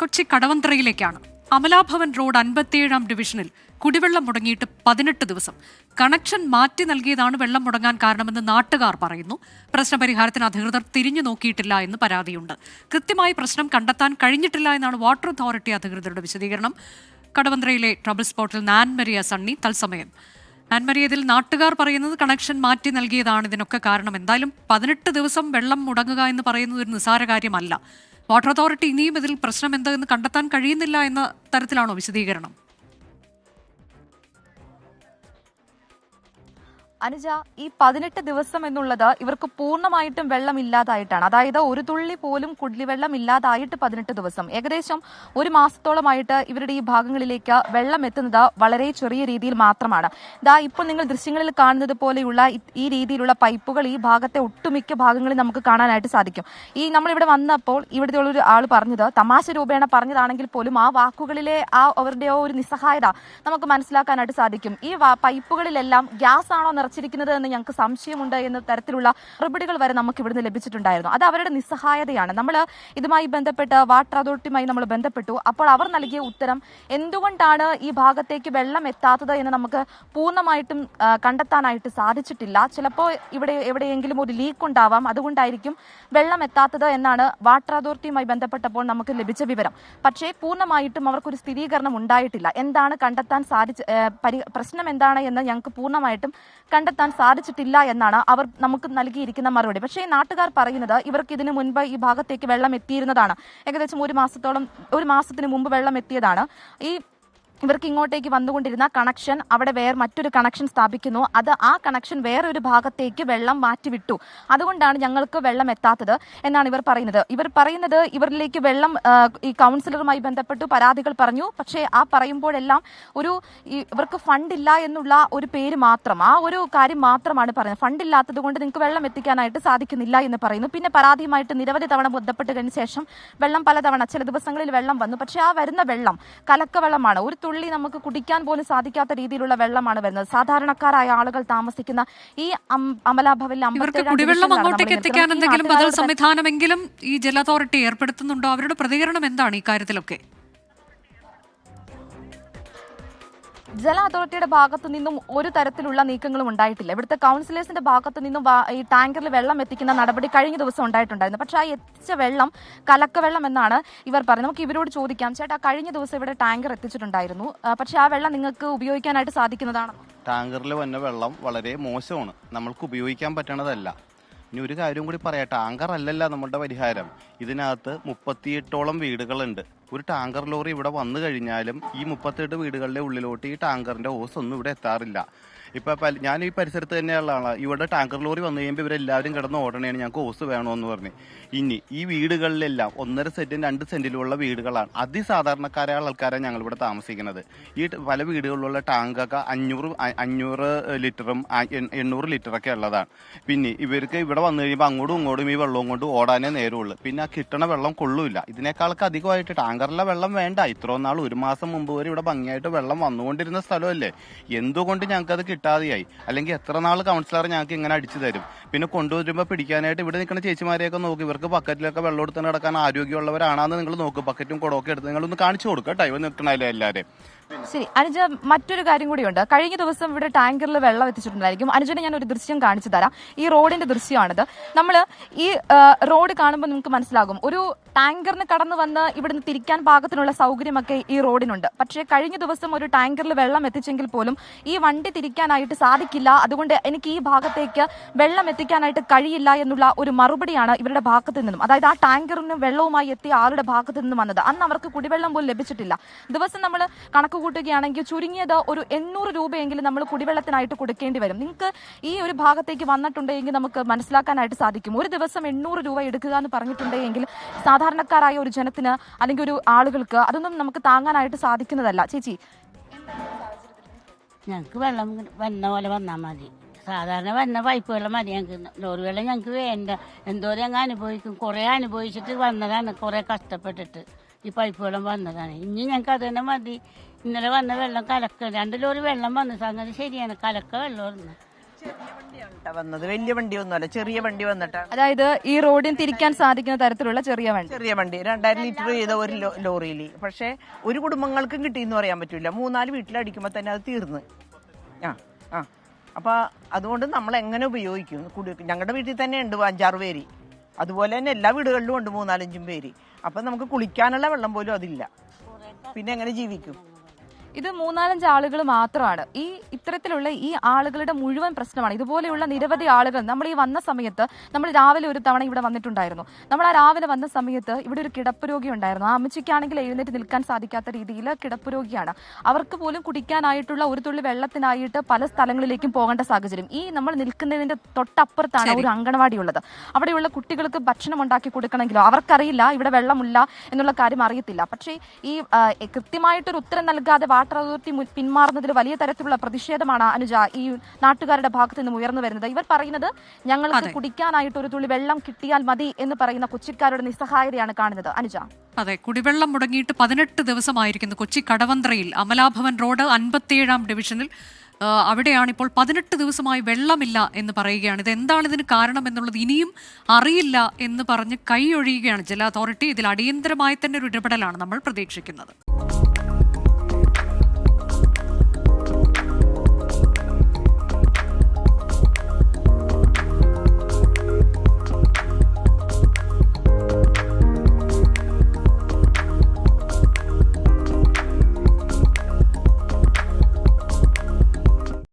Kochi കടവന്ത്രയിലേക്കാണ്. Amalabhavan road അൻപത്തിയേഴാം ഡിവിഷനിൽ കുടിവെള്ളം മുടങ്ങിയിട്ട് പതിനെട്ട് ദിവസം. കണക്ഷൻ മാറ്റി നൽകിയതാണ് വെള്ളം മുടങ്ങാൻ കാരണമെന്ന് നാട്ടുകാർ പറയുന്നു. പ്രശ്നപരിഹാരത്തിന് അധികൃതർ തിരിഞ്ഞു നോക്കിയിട്ടില്ല എന്ന് പരാതിയുണ്ട്. കൃത്യമായി പ്രശ്നം കണ്ടെത്താൻ കഴിഞ്ഞിട്ടില്ല എന്നാണ് വാട്ടർ അതോറിറ്റി അധികൃതരുടെ വിശദീകരണം. കടവന്ത്രയിലെ ട്രബിൾ സ്പോട്ടിൽ നാൻമരിയ സണ്ണി തത്സമയം ഇതിൽ നാട്ടുകാർ പറയുന്നത് കണക്ഷൻ മാറ്റി നൽകിയതാണ് ഇതിനൊക്കെ കാരണം. എന്തായാലും പതിനെട്ട് ദിവസം വെള്ളം മുടങ്ങുക എന്ന് പറയുന്നത് ഒരു നിസ്സാര കാര്യമല്ല. വാട്ടർ അതോറിറ്റി ഇനിയും ഇതിൽ പ്രശ്നം എന്തെന്ന് കണ്ടെത്താൻ കഴിയുന്നില്ല എന്ന തരത്തിലാണോ വിശദീകരണം? അനുജ ഈ പതിനെട്ട് ദിവസം എന്നുള്ളത് ഇവർക്ക് പൂർണമായിട്ടും വെള്ളം ഇല്ലാതായിട്ടാണ് അതായത് ഒരു തുള്ളി പോലും കുടിവെള്ളം ഇല്ലാതായിട്ട് പതിനെട്ട് ദിവസം. ഏകദേശം ഒരു മാസത്തോളമായിട്ട് ഇവരുടെ ഈ ഭാഗങ്ങളിലേക്ക് വെള്ളം എത്തുന്നത് വളരെ ചെറിയ രീതിയിൽ മാത്രമാണ്. ദാ ഇപ്പോൾ നിങ്ങൾ ദൃശ്യങ്ങളിൽ കാണുന്നത് പോലെയുള്ള ഈ രീതിയിലുള്ള പൈപ്പുകൾ ഈ ഭാഗത്തെ ഒട്ടുമിക്ക ഭാഗങ്ങളിൽ നമുക്ക് കാണാനായിട്ട് സാധിക്കും. ഈ നമ്മളിവിടെ വന്നപ്പോൾ ഇവിടുത്തെ ഒരു ആൾ പറഞ്ഞത് തമാശ രൂപേണ പറഞ്ഞതാണെങ്കിൽ പോലും ആ വാക്കുകളിലെ ആ അവരുടെ ഒരു നിസ്സഹായത നമുക്ക് മനസ്സിലാക്കാനായിട്ട് സാധിക്കും. ഈ പൈപ്പുകളിലെല്ലാം ഗ്യാസ് ആണോ നിറച്ചിരിക്കുന്നത് എന്ന് ഞങ്ങൾക്ക് സംശയമുണ്ട് എന്ന തരത്തിലുള്ള മറുപടികൾ വരെ നമുക്ക് ഇവിടുന്ന് ലഭിച്ചിട്ടുണ്ടായിരുന്നു. അത് അവരുടെ നിസ്സഹായതയാണ്. നമ്മൾ ഇതുമായി ബന്ധപ്പെട്ട് വാട്ടർ അതോറിറ്റിയുമായി നമ്മൾ ബന്ധപ്പെട്ടു. അപ്പോൾ അവർ നൽകിയ ഉത്തരം എന്തുകൊണ്ടാണ് ഈ ഭാഗത്തേക്ക് വെള്ളം എത്താത്തത് എന്ന് നമുക്ക് പൂർണമായിട്ടും കണ്ടെത്താനായിട്ട് സാധിച്ചിട്ടില്ല. ചിലപ്പോൾ ഇവിടെ എവിടെയെങ്കിലും ഒരു ലീക്ക് ഉണ്ടാവാം. അതുകൊണ്ടായിരിക്കും വെള്ളം എത്താത്തത് എന്നാണ് വാട്ടർ അതോറിറ്റിയുമായി ബന്ധപ്പെട്ടപ്പോൾ നമുക്ക് ലഭിച്ച വിവരം. പക്ഷേ പൂർണമായിട്ടും അവർക്കൊരു സ്ഥിരീകരണം ഉണ്ടായിട്ടില്ല. എന്താണ് കണ്ടെത്താൻ സാധിച്ച പ്രശ്നം എന്താണ് എന്ന് ഞങ്ങൾക്ക് പൂർണമായിട്ടും കണ്ടെത്താൻ സാധിച്ചിട്ടില്ല എന്നാണ് അവർ നമുക്ക് നൽകിയിരിക്കുന്ന മറുപടി. പക്ഷേ ഈ നാട്ടുകാർ പറയുന്നത് ഇവർക്ക് ഇതിനു മുൻപ് ഈ ഭാഗത്തേക്ക് വെള്ളം എത്തിയിരുന്നതാണ്. ഏകദേശം ഒരു മാസത്തോളം ഒരു മാസത്തിന് മുമ്പ് വെള്ളം എത്തിയതാണ്. ഈ ഇവർക്ക് ഇങ്ങോട്ടേക്ക് വന്നുകൊണ്ടിരുന്ന കണക്ഷൻ അവിടെ വേറെ മറ്റൊരു കണക്ഷൻ സ്ഥാപിക്കുന്നു. അത് ആ കണക്ഷൻ വേറൊരു ഭാഗത്തേക്ക് വെള്ളം മാറ്റിവിട്ടു. അതുകൊണ്ടാണ് ഞങ്ങൾക്ക് വെള്ളം എത്താത്തത് എന്നാണ് ഇവർ പറയുന്നത്. ഇവർ പറയുന്നത് ഇവരിലേക്ക് വെള്ളം ഈ കൗൺസിലറുമായി ബന്ധപ്പെട്ടു. പരാതികൾ പറഞ്ഞു. പക്ഷേ ആ പറയുമ്പോഴെല്ലാം ഒരു ഇവർക്ക് ഫണ്ടില്ല എന്നുള്ള ഒരു പേര് മാത്രം ആ ഒരു കാര്യം മാത്രമാണ് പറയുന്നത്. ഫണ്ടില്ലാത്തത് കൊണ്ട് നിങ്ങൾക്ക് വെള്ളം എത്തിക്കാനായിട്ട് സാധിക്കുന്നില്ല എന്ന് പറയുന്നു. പിന്നെ പരാതിയുമായിട്ട് നിരവധി തവണ ബന്ധപ്പെട്ട് കഴിഞ്ഞ ശേഷം വെള്ളം പലതവണ ചില ദിവസങ്ങളിൽ വെള്ളം വന്നു. പക്ഷേ ആ വരുന്ന വെള്ളം കലക്കവെള്ളമാണ്. ഒരു തുള്ളി നമുക്ക് കുടിക്കാൻ പോലും സാധിക്കാത്ത രീതിയിലുള്ള വെള്ളമാണ് വരുന്നത്. സാധാരണക്കാരായ ആളുകൾ താമസിക്കുന്ന ഈ അം- അമലാഭവനിലെ കുടിവെള്ളം അങ്ങോട്ടേക്ക് എത്തിക്കാൻ എന്തെങ്കിലും ബദൽ സംവിധാനമെങ്കിലും ഈ ജല അതോറിറ്റി ഏർപ്പെടുത്തുന്നുണ്ടോ? അവരുടെ പ്രതികരണം എന്താണ് ഈ ജല അതോറിറ്റിയുടെ ഭാഗത്തു നിന്നും ഒരു തരത്തിലുള്ള നീക്കങ്ങളും ഉണ്ടായിട്ടില്ല. ഇവിടുത്തെ കൗൺസിലേഴ്സിന്റെ ഭാഗത്തു നിന്നും ഈ ടാങ്കറിൽ വെള്ളം എത്തിക്കുന്ന നടപടി കഴിഞ്ഞ ദിവസം ഉണ്ടായിട്ടുണ്ടായിരുന്നു. പക്ഷേ ആ എത്തിച്ച വെള്ളം കലക്കവെള്ളം എന്നാണ് ഇവർ പറയുന്നത് നമുക്ക് ഇവരോട് ചോദിക്കാം. ചേട്ടാ കഴിഞ്ഞ ദിവസം ഇവിടെ ടാങ്കർ എത്തിച്ചിട്ടുണ്ടായിരുന്നു. പക്ഷേ ആ വെള്ളം നിങ്ങൾക്ക് ഉപയോഗിക്കാനായിട്ട് സാധിക്കുന്നതാണോ? ടാങ്കറിൽ വന്ന വെള്ളം വളരെ മോശമാണ്. നമ്മൾക്ക് ഉപയോഗിക്കാൻ പറ്റണതല്ല. ഇനി ഒരു കാര്യം കൂടി പറയാം. ടാങ്കർ അല്ലല്ല നമ്മളുടെ പരിഹാരം. ഇതിനകത്ത് മുപ്പത്തിയെട്ടോളം വീടുകളുണ്ട്. ഒരു ടാങ്കർ ലോറി ഇവിടെ വന്നു കഴിഞ്ഞാലും ഈ മുപ്പത്തെട്ട് വീടുകളുടെ ഉള്ളിലോട്ട് ഈ ടാങ്കറിന്റെ ഓസ് ഒന്നും ഇവിടെ എത്താറില്ല. ഇപ്പൊ ഞാൻ ഈ പരിസരത്ത് തന്നെയുള്ള ആളാണ് ഇവിടെ ടാങ്കർ ലോറി വന്നു കഴിയുമ്പോൾ ഇവരെല്ലാവരും കിടന്ന് ഓടണേണ് ഞങ്ങൾക്ക് ഓസ് വേണമെന്ന് പറഞ്ഞ്. ഇനി ഈ വീടുകളിലെല്ലാം ഒന്നര സെന്റും രണ്ട് സെന്റിലുള്ള വീടുകളാണ്. അതിസാധാരണക്കാരായ ആൾക്കാരാണ് ഞങ്ങൾ ഇവിടെ താമസിക്കുന്നത്. ഈ പല വീടുകളിലുള്ള ടാങ്കൊക്കെ അഞ്ഞൂറ് അഞ്ഞൂറ് ലിറ്ററും എണ്ണൂറ് ലിറ്ററൊക്കെ ഉള്ളതാണ്. പിന്നെ ഇവർക്ക് ഇവിടെ വന്നു കഴിയുമ്പോൾ അങ്ങോട്ടും ഇങ്ങോട്ടും ഈ വെള്ളവും കൊണ്ട് ഓടാനേ നേരമുള്ളൂ. പിന്നെ ആ കിട്ടണ വെള്ളം കൊള്ളൂല ഇതിനേക്കാളൊക്കെ അധികമായിട്ട് ടാങ്കറിലെ വെള്ളം വേണ്ട. ഇത്രയും നാൾ ഒരു മാസം മുമ്പ് വരെ ഇവിടെ ഭംഗിയായിട്ട് വെള്ളം വന്നുകൊണ്ടിരുന്ന സ്ഥലമല്ലേ? എന്തുകൊണ്ട് ഞങ്ങൾക്ക് അത് കിട്ടാതെയായി? അല്ലെങ്കിൽ എത്ര നാൾ കൗൺസിലർ ഞങ്ങൾക്ക് ഇങ്ങനെ അടിച്ചു തരും? പിന്നെ കൊണ്ടുവരുമ്പോൾ പിടിക്കാനായിട്ട് ഇവിടെ നിൽക്കുന്ന ചേച്ചിമാരെയൊക്കെ നോക്കി. ഇവർക്ക് ബക്കറ്റിലൊക്കെ വെള്ളം എടുത്ത് നടക്കാൻ ആരോഗ്യമുള്ളവരാണെന്ന് നിങ്ങൾ നോക്കും. ബക്കറ്റും കുടമൊക്കെ എടുത്ത് നിങ്ങളൊന്ന് കാണിച്ചു കൊടുക്കുക കേട്ടോ. ഇവ എല്ലാവരെയും. എല്ലാവരും ശരി അനുജ മറ്റൊരു കാര്യം കൂടിയുണ്ട് കഴിഞ്ഞ ദിവസം ഇവിടെ ടാങ്കറിൽ വെള്ളം എത്തിച്ചിട്ടുണ്ടായിരിക്കും. അനുജനെ ഞാൻ ഒരു ദൃശ്യം കാണിച്ചു തരാം. ഈ റോഡിന്റെ ദൃശ്യമാണിത്. നമ്മൾ ഈ റോഡ് കാണുമ്പോൾ നിങ്ങൾക്ക് മനസ്സിലാകും. ഒരു ടാങ്കറിന് കടന്നു വന്ന് ഇവിടുന്ന് തിരിക്കാൻ പാകത്തിനുള്ള സൗകര്യമൊക്കെ ഈ റോഡിനുണ്ട്. പക്ഷേ കഴിഞ്ഞ ദിവസം ഒരു ടാങ്കറിൽ വെള്ളം എത്തിച്ചെങ്കിൽ പോലും ഈ വണ്ടി തിരിക്കാനായിട്ട് സാധിക്കില്ല. അതുകൊണ്ട് എനിക്ക് ഈ ഭാഗത്തേക്ക് വെള്ളം എത്തിക്കാനായിട്ട് കഴിയില്ല എന്നുള്ള ഒരു മറുപടിയാണ് ഇവരുടെ ഭാഗത്തു നിന്നും. അതായത് ആ ടാങ്കറിന് വെള്ളവുമായി എത്തിയ ആളുടെ ഭാഗത്തു നിന്നും വന്നത്. അന്ന് അവർക്ക് കുടിവെള്ളം പോലും ലഭിച്ചിട്ടില്ല. ദിവസം നമ്മൾ കണക്ക് കൂട്ടുകയാണെങ്കിൽ ചുരുങ്ങിയത് ഒരു എണ്ണൂറ് രൂപയെങ്കിലും നമ്മൾ കുടിവെള്ളത്തിനായിട്ട് കൊടുക്കേണ്ടി വരും. നിങ്ങൾക്ക് ഈ ഒരു ഭാഗത്തേക്ക് വന്നിട്ടുണ്ടെങ്കിൽ നമുക്ക് മനസ്സിലാക്കാനായിട്ട് സാധിക്കും. ഒരു ദിവസം എണ്ണൂറ് രൂപ എടുക്കുക എന്ന് പറഞ്ഞിട്ടുണ്ടെങ്കിൽ സാധാരണക്കാരായ ഒരു ജനത്തിന് അല്ലെങ്കിൽ ഒരു ആളുകൾക്ക് അതൊന്നും നമുക്ക് താങ്ങാനായിട്ട് സാധിക്കുന്നതല്ല. ചേച്ചി ഞങ്ങൾക്ക് വെള്ളം വന്ന പോലെ വന്നാൽ മതി. സാധാരണ വന്ന പൈപ്പ് വെള്ളം മതി ഞങ്ങൾക്ക്. ലോറി വെള്ളം ഞങ്ങൾക്ക് വേണ്ട. എന്തോരം ഞങ്ങൾ അനുഭവിക്കും. കുറേ അനുഭവിച്ചിട്ട് വന്നതാണ് കുറേ കഷ്ടപ്പെട്ടിട്ട്. ഈ പൈപ്പ് വെള്ളം വന്നതാണ്. ഇനി ഞങ്ങൾക്ക് അത് തന്നെ മതി. ഇന്നലെ വന്ന വെള്ളം കലക്ക രണ്ട് ലോറി വെള്ളം വന്നു. സംഗതി ശരിയാണ്. കലക്ക വെള്ളം വന്നത്. വലിയ വണ്ടി ഒന്നുമല്ല. ചെറിയ വണ്ടി വന്നിട്ടാണ് അതായത് ഈ റോഡിന് തിരിക്കാൻ സാധിക്കുന്ന തരത്തിലുള്ള ചെറിയ വണ്ടി. ചെറിയ വണ്ടി. രണ്ടായിരം ലിറ്റർ ചെയ്ത ഒരു ലോറിയിൽ. പക്ഷേ ഒരു കുടുംബങ്ങൾക്കും കിട്ടിയെന്ന് പറയാൻ പറ്റില്ല മൂന്നാൽ വീട്ടിലടിക്കുമ്പോൾ തന്നെ അത് തീർന്ന്. ആ ആ. അപ്പൊ അതുകൊണ്ട് നമ്മൾ എങ്ങനെ ഉപയോഗിക്കും? കുടി ഞങ്ങളുടെ വീട്ടിൽ തന്നെ ഉണ്ട് അഞ്ചാറ് പേര്. അതുപോലെ തന്നെ എല്ലാ വീടുകളിലും ഉണ്ട് മൂന്നാലഞ്ചും പേര്. അപ്പൊ നമുക്ക് കുളിക്കാനുള്ള വെള്ളം പോലും അതില്ല. പിന്നെ എങ്ങനെ ജീവിക്കും? ഇത് മൂന്നാലഞ്ച് ആളുകൾ മാത്രമാണ്. ഈ ഇത്തരത്തിലുള്ള ഈ ആളുകളുടെ മുഴുവൻ പ്രശ്നമാണ്. ഇതുപോലെയുള്ള നിരവധി ആളുകൾ നമ്മൾ ഈ വന്ന സമയത്ത് നമ്മൾ രാവിലെ ഒരു തവണ ഇവിടെ വന്നിട്ടുണ്ടായിരുന്നു. നമ്മൾ ആ രാവിലെ വന്ന സമയത്ത് ഇവിടെ ഒരു കിടപ്പ് രോഗി ഉണ്ടായിരുന്നു. ആ അമ്മച്ചിക്കാണെങ്കിൽ എഴുന്നേറ്റ് നിൽക്കാൻ സാധിക്കാത്ത രീതിയിൽ കിടപ്പ് രോഗിയാണ്. അവർക്ക് പോലും കുടിക്കാനായിട്ടുള്ള ഒരു തുള്ളി വെള്ളത്തിനായിട്ട് പല സ്ഥലങ്ങളിലേക്കും പോകേണ്ട സാഹചര്യം. ഈ നമ്മൾ നിൽക്കുന്നതിന്റെ തൊട്ടപ്പുറത്താണ് ഒരു അങ്കണവാടി ഉള്ളത്. അവിടെയുള്ള കുട്ടികൾക്ക് ഭക്ഷണം ഉണ്ടാക്കി കൊടുക്കണമെങ്കിലോ? അവർക്കറിയില്ല ഇവിടെ വെള്ളമില്ല എന്നുള്ള കാര്യം അറിയത്തില്ല. പക്ഷേ ഈ കൃത്യമായിട്ടൊരു ഉത്തരം നൽകാതെ വാട്ടർ അതോറിറ്റി പിന്മാറുന്നതിൽ വലിയ തരത്തിലുള്ള പ്രതിഷേധമാണ് അനുജ ഈ നാട്ടുകാരുടെ ഭാഗത്ത് നിന്നും ഉയർന്നു വരുന്നത്. ഇവർ പറയുന്നത് ഞങ്ങൾക്ക്. കുടിക്കാനായിട്ട് ഒരു തുള്ളി വെള്ളം കിട്ടിയാൽ മതി എന്ന് പറയുന്ന കൊച്ചിക്കാരുടെ നിസ്സഹായതയാണ് കാണുന്നത്. അനുജ. അതെ കുടിവെള്ളം മുടങ്ങിയിട്ട് പതിനെട്ട് ദിവസമായിരിക്കുന്നു കൊച്ചി കടവന്ത്രയിൽ. അമലാഭവൻ റോഡ് അൻപത്തിയേഴാം ഡിവിഷനിൽ. അവിടെയാണ് ഇപ്പോൾ പതിനെട്ട് ദിവസമായി വെള്ളമില്ല എന്ന് പറയുകയാണ്. ഇത് എന്താണ് ഇതിന് കാരണം എന്നുള്ളത് ഇനിയും അറിയില്ല എന്ന് പറഞ്ഞ് കൈയൊഴിയുകയാണ് ജല അതോറിറ്റി. ഇതിൽ അടിയന്തരമായി തന്നെ ഒരു ഇടപെടലാണ് നമ്മൾ പ്രതീക്ഷിക്കുന്നത്.